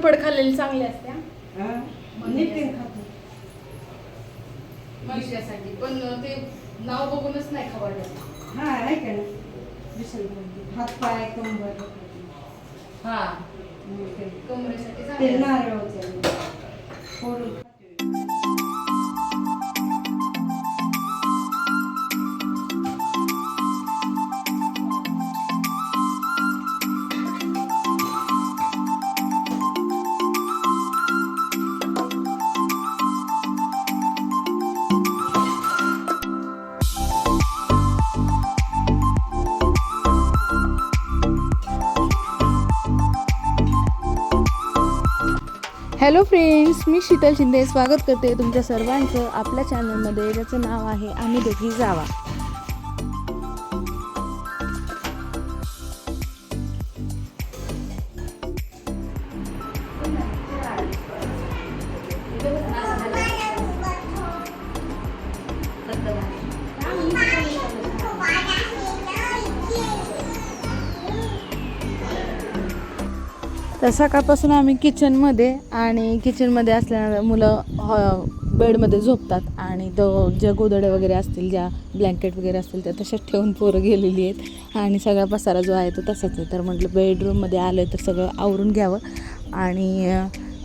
कोरफड खाल्लेली चांगली असते? नितीन खातो. मनुष्यासाठी. पण ते नाव बघूनच नाही हा आहे का ना? विशाल हात पाय कंबर. हा. कमरेसाठी हॅलो फ्रेंड्स मी शीतल शिंदे. स्वागत करते तुमच्या सर्वांचं आपल्या चॅनलमध्ये ज्याचं नाव आहे आम्ही दोघी जावा. तर सकाळपासून आम्ही किचनमध्ये आणि किचनमध्ये असल्यानं मुलं हॉ बेडमध्ये झोपतात. आणि तो ज्या गोदड्या वगैरे असतील ज्या ब्लँकेट वगैरे असतील त्या तशाच ठेवून पोरं गेलेली आहेत. आणि सगळा पसारा जो आहे तो तसाच आहे. तर म्हटलं बेडरूममध्ये आलं तर सगळं आवरून घ्यावं. आणि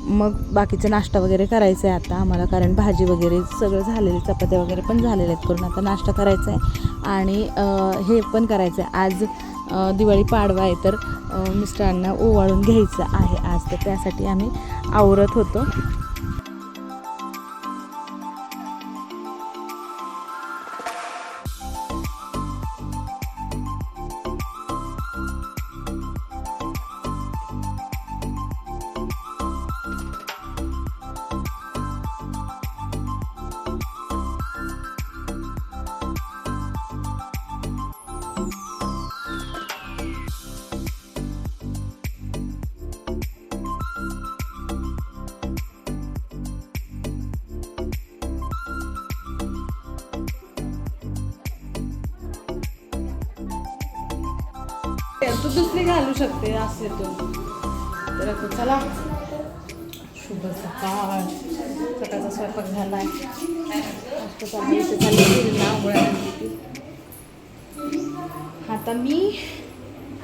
मग बाकीचा नाश्ता वगैरे करायचा आहे आता आम्हाला कारण भाजी वगैरे सगळं झालेलं चपात्या वगैरे पण झालेल्या आहेत करून. आता नाश्ता करायचा आहे आणि हे पण करायचं आहे आज दिवाळी पाडवा आहे तर मिस्टरांना ओवाळून घ्यायचं आहे आज. तर त्यासाठी आम्ही आवरत होतो. तू दुसरी घालू शकते असे तू. तर आता चला. शुभ सकाळ. सकाळचा स्वयंपाक झाला आहे. आता मी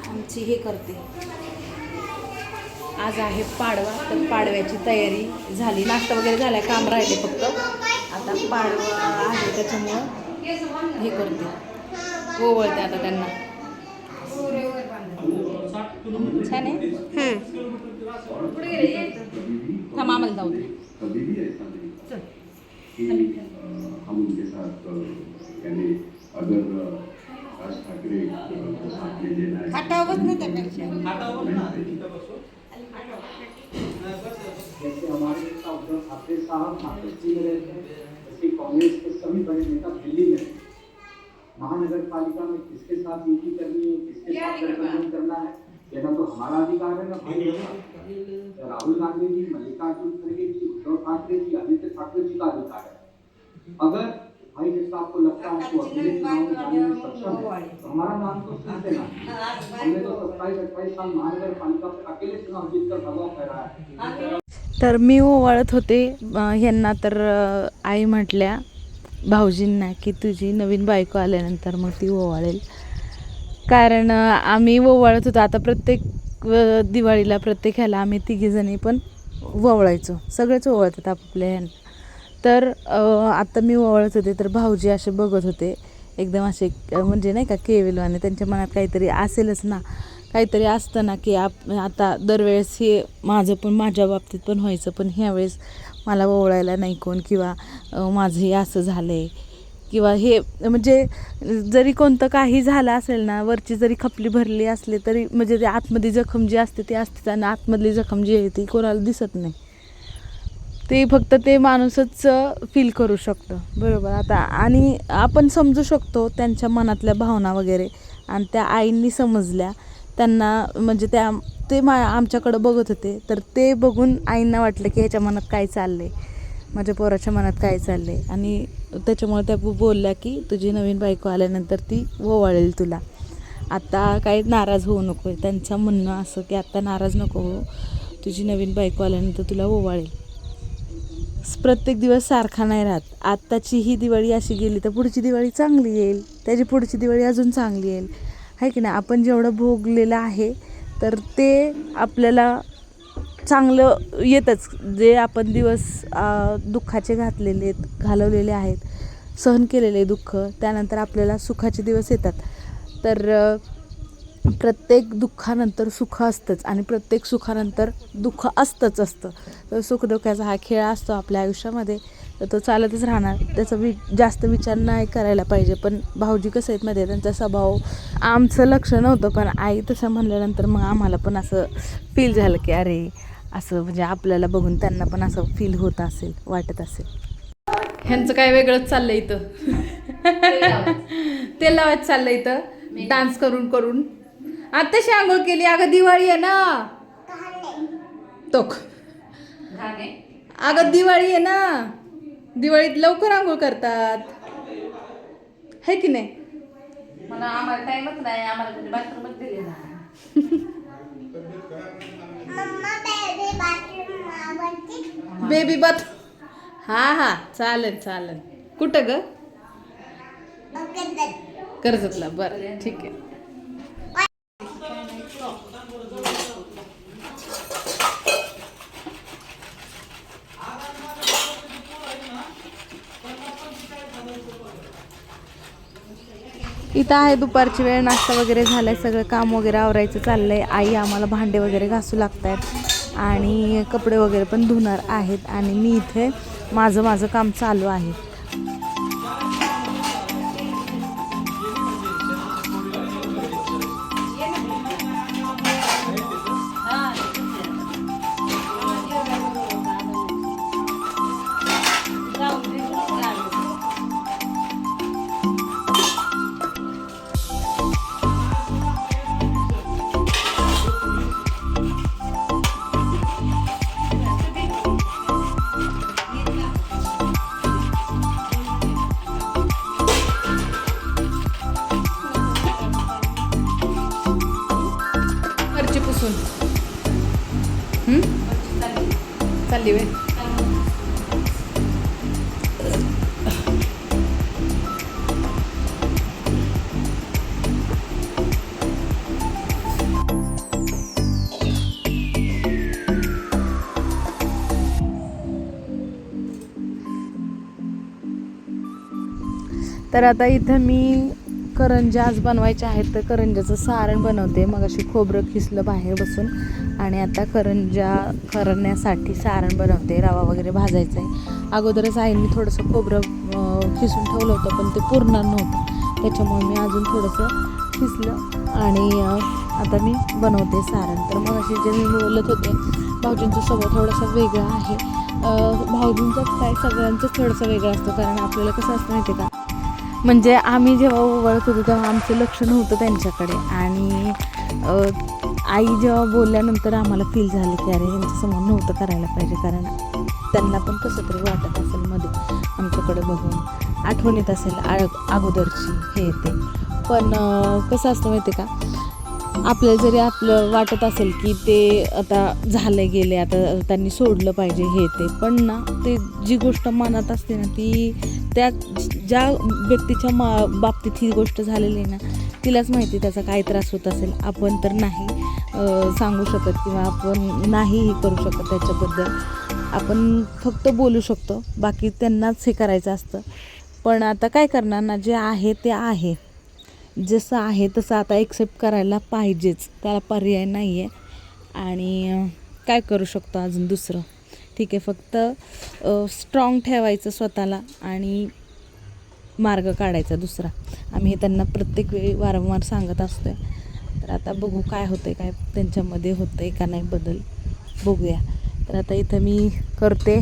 आमची हे करते. आज आहे पाडवा तर पाडव्याची तयारी झाली. नाश्ता वगैरे झाला काम राहिले फक्त. आता पाडवा आहे त्याच्यामुळं हे करते. गोवळते आता त्यांना. छान आहे थांब आम्हाला जाऊ दे कभी भी ऐसा नहीं। था कि हम उनके साथ यानी अगर राज ठाकरे को साथ ले लेना है। खाटावत नाही त्यापेक्षा जैसे हमारे नेता उद्धव ठाकरे साहब महाराष्ट्र में रहते हैं जैसे कांग्रेस के सभी बड़े नेता दिल्ली में महानगर पालिका में किसके साथ नीति करनी है किसके साथ गठबंधन करना है ये ना तो हमारा अधिकार है ना? भाई राहुल गांधी जी। मल्लिकार्जुन खड़गे जी उद्धव ठाकरे जी आदित्य ठाकरे जी का अधिकार है। अगर भाई जैसा आपको लगता है तो अकेले चुनाव में जाने में सक्षम है तो हमारा नाम तो सुन देना हमने तो सत्ताईस अट्ठाईस साल महानगर पालिका पे अकेले चुनाव जीतकर भगवा फहराया है। तर मी ओवाळत होते अं, ह्यांना तर आई म्हटल्या भाऊजींना की तुझी नवीन बायको आल्यानंतर मग ती ओवाळेल. कारण आम्ही ओवाळत होतो. आता प्रत्येक दिवाळीला प्रत्येक ह्याला आम्ही तिघीजणी पण ओवळायचो सगळेच ओवळतात आपापल्या ह्यांना. तर आता मी ओवाळत होते तर भाऊजी असे बघत होते. एकदम असे म्हणजे नाही का केविलवाने. त्यांच्या मनात काहीतरी असेलच ना. काहीतरी असतं ना की आप आता दरवेळेस हे माझं पण माझ्या बाबतीत पण व्हायचं पण ह्यावेळेस मला ओवळायला नाही कोण किंवा माझं हे असं झालं आहे किंवा हे म्हणजे जरी कोणतं काही झालं असेल ना वरची जरी खपली भरली असली तरी म्हणजे ते आतमधली जखम जी असते ती असते आणि आतमधली जखम जी आहे ती कोणाला दिसत नाही. ते फक्त ते माणूसच फील करू शकतं. बरोबर? आता आणि आपण समजू शकतो त्यांच्या मनातल्या भावना वगैरे आणि त्या आईंनी समजल्या. त्यांना म्हणजे त्या ते मा आमच्याकडं बघत होते. तर ते बघून आईंना वाटलं की ह्याच्या मनात काय चाललं आहे माझ्या पोराच्या मनात काय चाललं आहे आणि त्याच्यामुळे त्या बोलल्या की तुझी नवीन बायको आल्यानंतर ती ओवाळेल तुला. आता काही नाराज होऊ नको. त्यांचं म्हणणं असं की आत्ता नाराज नको हो तुझी नवीन बायको आल्यानंतर तुला ओवाळेल प्रत्येक दिवस सारखा नाही राहत. आत्ताची ही दिवाळी अशी गेली तर पुढची दिवाळी चांगली येईल. त्याची पुढची दिवाळी अजून चांगली येईल. आहे की नाही? आपण जेवढं भोगलेलं आहे तर ते आपल्याला चांगलं येतंच. जे आपण दिवस दुःखाचे घातलेले आहेत घालवलेले आहेत सहन केलेले दुःख त्यानंतर आपल्याला सुखाचे दिवस येतात. तर प्रत्येक दुःखानंतर सुख असतंच आणि प्रत्येक सुखानंतर दुःख असतंच असतं. तर सुखदुःखाचा हा खेळ असतो आपल्या आयुष्यामध्ये. तर तो चालतच राहणार. त्याचा वि जास्त विचार नाही करायला पाहिजे. पण भाऊजी कसं आहेत मध्ये त्यांचा स्वभाव आमचं लक्ष नव्हतं. पण आई तसं म्हणल्यानंतर मग आम्हाला पण असं फील झालं की अरे असं म्हणजे आपल्याला बघून त्यांना पण असं फील होत असेल वाटत असेल. ह्यांचं काय वेगळंच चाललंय इथं. तेल लावायचं चाललंय इथं. डान्स करून करून. आत्ताशी आंघोळ केली. अगं दिवाळी आहे ना. तोख अगं दिवाळी आहे ना. दिवाळीत लवकर आंघोळ करतात. है की नाही? मला आम्हाला टाइमच नाही. आम्हाला बेबी बाथ हा हा चालेल चालेल. कुठं ग? कर्जतला. बरं ठीक आहे. इथं आहे दुपारची वेळ. नाश्ता वगैरे झालाय. सगळं काम वगैरे आवरायचं चाललंय. आई आम्हाला भांडे वगैरे घासू लागत आहेत आणि कपडे वगैरे पण धुणार आहेत आणि मी इथे माझं माझं काम चालू आहे. चालली वे तर आता इथं मी करंजा आज बनवायच्या आहेत तर करंजाचं सारण बनवते. मग अशी खोबरं खिसलं बाहेर बसून. आणि आता करंजा करण्यासाठी सारण बनवते. रवा वगैरे भाजायचा आहे अगोदरच आईंनी थोडंसं खोबरं खिसून ठेवलं होतं पण ते पूर्ण नव्हतं. त्याच्यामुळे मी अजून थोडंसं खिसलं आणि आता मी बनवते सारण. तर मग असे जे मी बोलत होते भाऊजींचा स्वभाव थोडासा वेगळा आहे. भाऊजींचंच भाऊजींचाच काय सगळ्यांचंच थोडंसं वेगळं असतं. कारण आपल्याला कसं असतं माहिती आहे का? म्हणजे आम्ही जेव्हा ओवाळत होतो तेव्हा आमचं लक्ष नव्हतं त्यांच्याकडे. आणि आई जेव्हा बोलल्यानंतर आम्हाला फील झालं की अरे यांच्यासमोर नव्हतं करायला पाहिजे कारण त्यांना पण कसं तरी वाटत असेल मध्ये आमच्याकडे बघून. आठवणीत असेल आ अगोदरची हे ते. पण कसं असतं माहिती आहे का? आपल्याला जरी आपलं वाटत असेल की ते आता झालं गेले आता त्यांनी सोडलं पाहिजे हे ते पण ना ते जी गोष्ट मनात असते ना ती त्या ज्या व्यक्तीच्या मा बाबतीत ही गोष्ट झालेली आहे ना तिलाच माहिती त्याचा काय त्रास होत असेल. आपण तर नाही सांगू शकत किंवा आपण नाही हे करू शकत त्याच्याबद्दल. आपण फक्त बोलू शकतो बाकी त्यांनाच हे करायचं असतं. पण आता काय करणार ना जे आहे ते आहे. जसं आहे तसं आता एक्सेप्ट करायला पाहिजेच. त्याला पर्याय नाही आहे आणि काय करू शकतो अजून दुसरं? ठीक आहे फक्त स्ट्रॉंग ठेवायचं स्वतःला आणि मार्ग काढायचा दुसरा. आम्ही हे त्यांना प्रत्येक वेळी वारंवार सांगत असतो आहे तर आता बघू काय होतं आहे काय त्यांच्यामध्ये होतं आहे का नाही बदल बघूया. तर आता इथं मी करते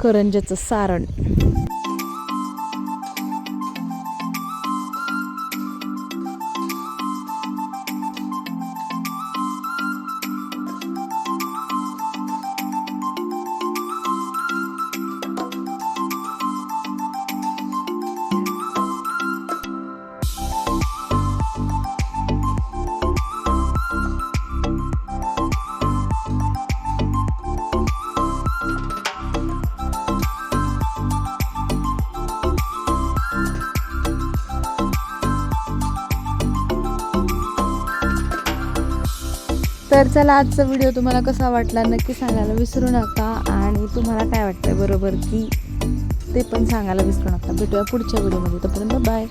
करंजाचं सारण. तर चला आजचा व्हिडिओ तुम्हाला कसा वाटला नक्की सांगायला विसरू नका. आणि तुम्हाला काय वाटतंय बरोबर की ते पण सांगायला विसरू नका. भेटूया पुढच्या व्हिडिओमध्ये तोपर्यंत बाय